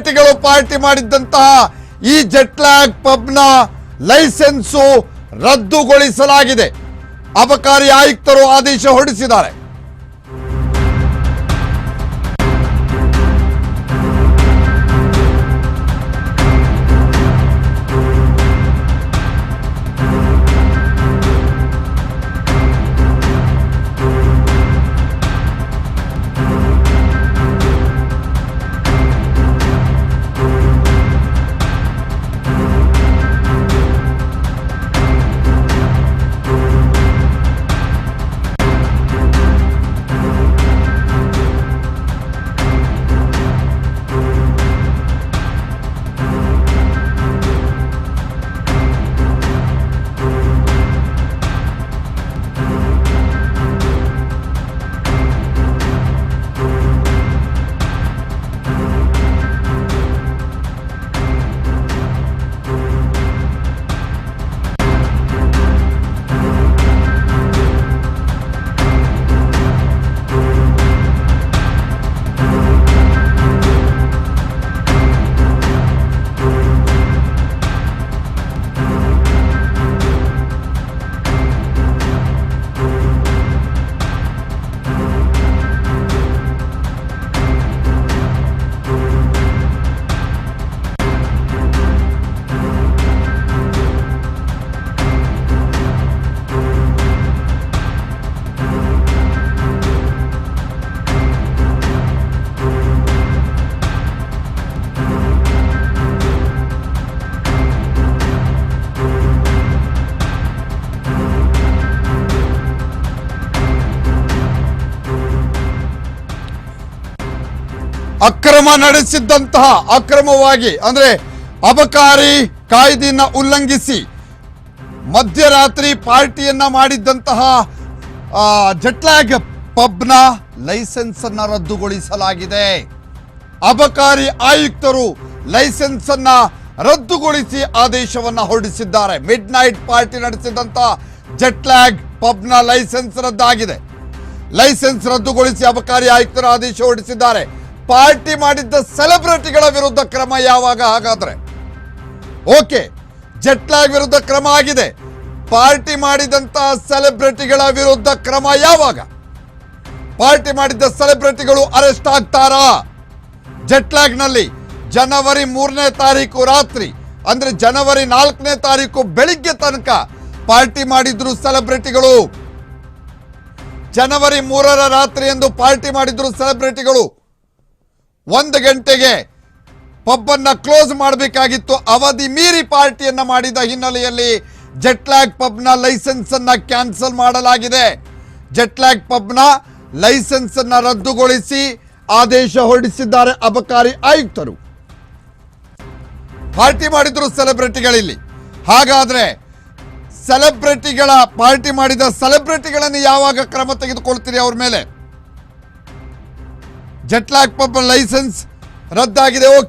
ಸೆಲೆಬ್ರಿಟಿಗಳು party ಮಾಡಿದ್ದಂತಹ ಈ ಜೆಟ್ಲ್ಯಾಗ್ ಪಬ್ನ licence ರದ್ದುಗೊಳಿಸಲಾಗಿದೆ. ಅಬಕಾರಿ ಆಯುಕ್ತರು ಆದೇಶ ಹೊರಡಿಸಿದ್ದಾರೆ. ಅಕ್ರಮ ನಡೆಸಿದ್ದಂತಹ ಅಕ್ರಮವಾಗಿ, ಅಂದ್ರೆ ಅಬಕಾರಿ ಕಾಯ್ದೆಯನ್ನ ಉಲ್ಲಂಘಿಸಿ ಮಧ್ಯರಾತ್ರಿ ಪಾರ್ಟಿಯನ್ನ ಮಾಡಿದ್ದಂತಹ ಜಟ್ಲಾಗ್ ಪಬ್ನ ಲೈಸೆನ್ಸ್ ಅನ್ನ ರದ್ದುಗೊಳಿಸಲಾಗಿದೆ. ಅಬಕಾರಿ ಆಯುಕ್ತರು ಲೈಸೆನ್ಸ್ ಅನ್ನ ರದ್ದುಗೊಳಿಸಿ ಆದೇಶವನ್ನ ಹೊರಡಿಸಿದ್ದಾರೆ. ಮಿಡ್ ನೈಟ್ ಪಾರ್ಟಿ ನಡೆಸಿದಂತಹ ಜಟ್ಲಾಗ್ ಪಬ್ನ ಲೈಸೆನ್ಸ್ ರದ್ದಾಗಿದೆ. ಲೈಸೆನ್ಸ್ ರದ್ದುಗೊಳಿಸಿ ಅಬಕಾರಿ ಆಯುಕ್ತರು ಆದೇಶ ಹೊರಡಿಸಿದ್ದಾರೆ. ಪಾರ್ಟಿ ಮಾಡಿದ್ದ ಸೆಲೆಬ್ರಿಟಿಗಳ ವಿರುದ್ಧ ಕ್ರಮ ಯಾವಾಗ ಹಾಗಾದ್ರೆ? ಓಕೆ ಜಟ್ಲಾಗ್ ವಿರುದ್ಧ ಕ್ರಮ ಆಗಿದೆ. ಪಾರ್ಟಿ ಮಾಡಿದಂತಹ ಸೆಲೆಬ್ರಿಟಿಗಳ ವಿರುದ್ಧ ಕ್ರಮ ಯಾವಾಗ? ಪಾರ್ಟಿ ಮಾಡಿದ್ದ ಸೆಲೆಬ್ರಿಟಿಗಳು ಅರೆಸ್ಟ್ ಆಗ್ತಾರಾ? ಜೆಟ್ಲಾಗ್ನಲ್ಲಿ ಜನವರಿ ಮೂರನೇ ತಾರೀಕು ರಾತ್ರಿ, ಅಂದ್ರೆ ಜನವರಿ ನಾಲ್ಕನೇ ತಾರೀಕು ಬೆಳಿಗ್ಗೆ ತನಕ ಪಾರ್ಟಿ ಮಾಡಿದ್ರು ಸೆಲೆಬ್ರಿಟಿಗಳು. ಜನವರಿ ಮೂರರ ರಾತ್ರಿ ಎಂದು ಪಾರ್ಟಿ ಮಾಡಿದ್ರು ಸೆಲೆಬ್ರಿಟಿಗಳು. ಒಂದು ಗಂಟೆಗೆ ಪಬ್ಬನ್ನ ಕ್ಲೋಸ್ ಮಾಡಬೇಕಾಗಿತ್ತು. ಅವಧಿ ಮೀರಿ ಪಾರ್ಟಿಯನ್ನ ಮಾಡಿದ ಹಿನ್ನೆಲೆಯಲ್ಲಿ ಜೆಟ್ಲ್ಯಾಗ್ ಪಬ್ನ ಲೈಸೆನ್ಸ್ ಅನ್ನ ಕ್ಯಾನ್ಸಲ್ ಮಾಡಲಾಗಿದೆ. ಜೆಟ್ಲ್ಯಾಗ್ ಪಬ್ನ ಲೈಸೆನ್ಸ್ ಅನ್ನ ರದ್ದುಗೊಳಿಸಿ ಆದೇಶ ಹೊರಡಿಸಿದ್ದಾರೆ ಅಬಕಾರಿ ಆಯುಕ್ತರು. ಪಾರ್ಟಿ ಮಾಡಿದ್ರು ಸೆಲೆಬ್ರಿಟಿಗಳಿಲ್ಲಿ ಹಾಗಾದ್ರೆ ಸೆಲೆಬ್ರಿಟಿಗಳ ಪಾರ್ಟಿ ಮಾಡಿದ ಸೆಲೆಬ್ರಿಟಿಗಳನ್ನು ಯಾವಾಗ ಕ್ರಮ ತೆಗೆದುಕೊಳ್ತೀರಿ ಅವ್ರ ಮೇಲೆ? ಜೆಟ್ಲಾಗ್ ಪಂಪ್ ಲೈಸೆನ್ಸ್ ರದ್ದಾಗಿದೆ ಓಕೆ